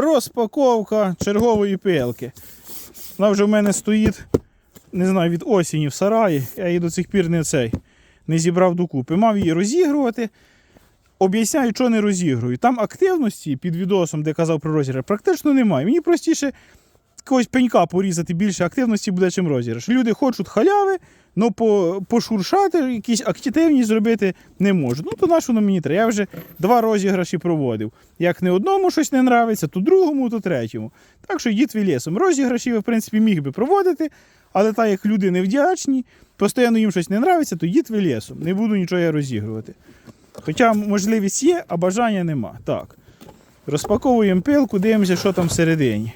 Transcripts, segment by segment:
Розпаковка чергової пилки. Вона вже в мене стоїть, не знаю, від осені в сараї. Я її до цих пір не цей не зібрав докупи. Мав її розігрувати. Об'ясняю, що не розігрую. Там активності під відосом, де казав про розіграв, практично немає. Мені простіше якогось пенька порізати більше активності буде, чим розіграш. Люди хочуть халяви, але по, пошуршати, якісь активність зробити не можуть. Ну, то на що? Я вже два розіграші проводив. Як не одному щось не нравиться, то другому, то третьому. Так що йдіть ви лісом. Розіграші в принципі, міг би проводити, але так як люди невдячні, постійно їм щось не нравиться, то йдіть ви лісом. Не буду нічого розігрувати. Хоча можливість є, а бажання нема. Так. Розпаковуємо пилку, дивимося, що там всередині.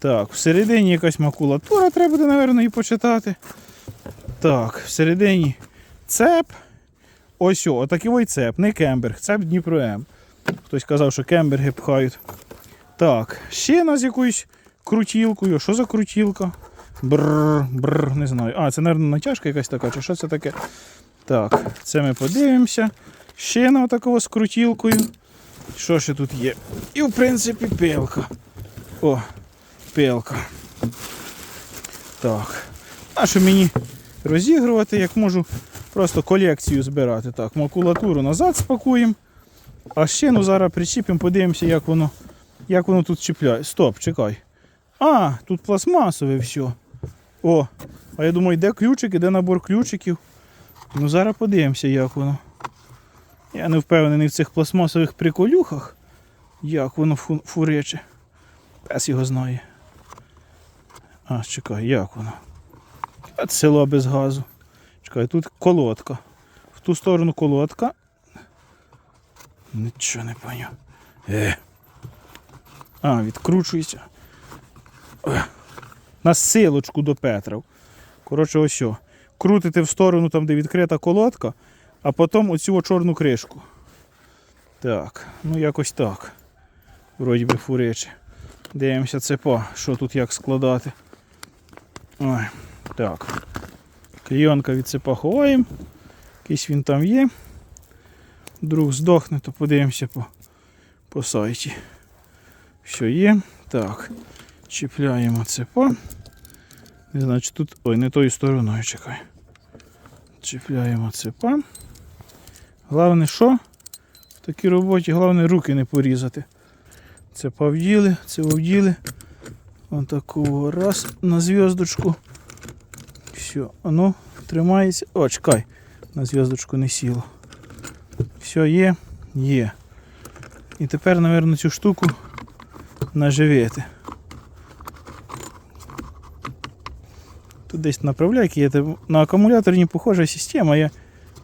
Так, всередині якась макулатура, треба буде, мабуть, і почитати. Так, всередині цеп. Ось, о, отакий цеп, не кемберг, цеп Дніпро М. Хтось казав, що кемберги пхають. Так, шина з якоюсь крутілкою. Що за крутілка? Бррр, бррр, не знаю. А, це, мабуть, натяжка якась така, чи що це таке? Так, це ми подивимося. Шина отакого з крутілкою. Що ще тут є? І, в принципі, пилка. О, пилка. Так. А що мені розігрувати, як можу просто колекцію збирати. Так, макулатуру назад спакуємо. А ще ну зараз причіпимо, подивимося, як воно, як воно тут чіпляє. Стоп, чекай. А, тут пластмасове все. О, а я думаю, де ключики, де набор ключиків. Ну зараз подивимося, як воно. Я не впевнений в цих пластмасових приколюхах, як воно фу- фурече. Пес його знає. А, чекай, як воно? А село без газу. Чекай, тут колодка. В ту сторону колодка. Нічого не поняв. Е. А, відкручується. Е. На силочку до Петров. Коротше, ось. що. Крутите в сторону там, де відкрита колодка, а потім оцю чорну кришку. Так, ну якось так. Вроді би фурече. Дивимося цепа, що тут як складати. Ой, так. Клійонка від цепа ховаємо. Якийсь він там є. Вдруг здохне, то подивимося по, по сайті. Що є. Так. Чіпляємо цепа. Не знаю, чи тут. Ой, не тою стороною чекай. Чіпляємо цепа. Головне, що? В такій роботі головне руки не порізати. Цепа вділи, це вділи. Вон такого раз на зв'язочку. Все, оно тримається. О, чекай, на зв'язочку не сіло. Все є, є. І тепер, мабуть, цю штуку наживити. Тут десь направляйки є. На акумуляторні похожа система. Я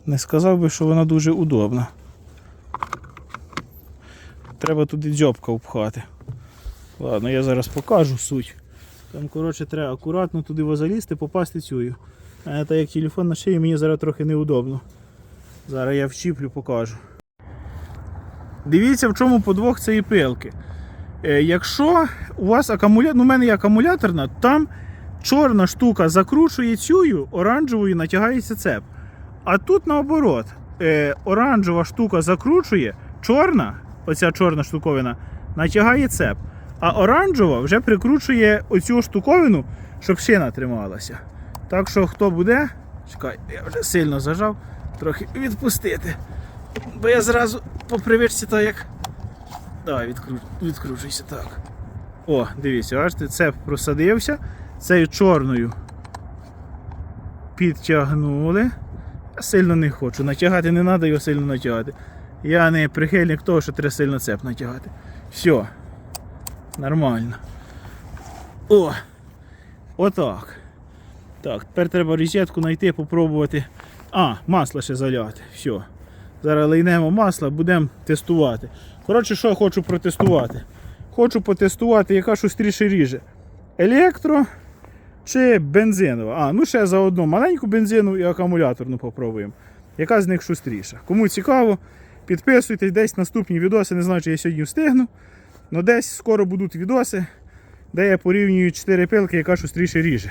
не сказав би, що вона дуже удобна. Треба туди дзьобка впхати. Ладно, я зараз покажу суть. Там, коротше, треба акуратно туди залізти, попасти цю. А це як телефон на шиї, мені зараз трохи неудобно. Зараз я вчіплю, покажу. Дивіться, в чому подвох цієї пилки. Е, якщо у вас акумулятор, ну в мене є акумуляторна, там чорна штука закручує цю, оранжевою натягається цеп. А тут наоборот, е, оранжева штука закручує, чорна, оця чорна штуковина, натягає цеп. А оранжева вже прикручує оцю штуковину, щоб шина трималася. Так що хто буде, чекай, я вже сильно зажав, трохи відпустити. Бо я зразу по привичці так як. Давай, відкру... відкручуйся так. О, дивіться, бачите, цеп просадився. Цією чорною підтягнули. Я сильно не хочу. Натягати не треба його сильно натягати. Я не прихильник того, що треба сильно цеп натягати. Все. Нормально. О! Отак. Так, тепер треба розетку знайти, попробувати. А, масло ще заляти. Все. Зараз лейнемо масло, будемо тестувати. Коротше, що я хочу протестувати? Хочу потестувати, яка шустріше ріже. Електро чи бензинова. А, ну ще заодно маленьку бензину і акумуляторну попробуємо. Яка з них шустріша? Кому цікаво, підписуйтесь, десь наступні відоси. Не знаю, чи я сьогодні встигну. Але десь скоро будуть відоси, де я порівнюю 4 пилки, яка шустріше ріже.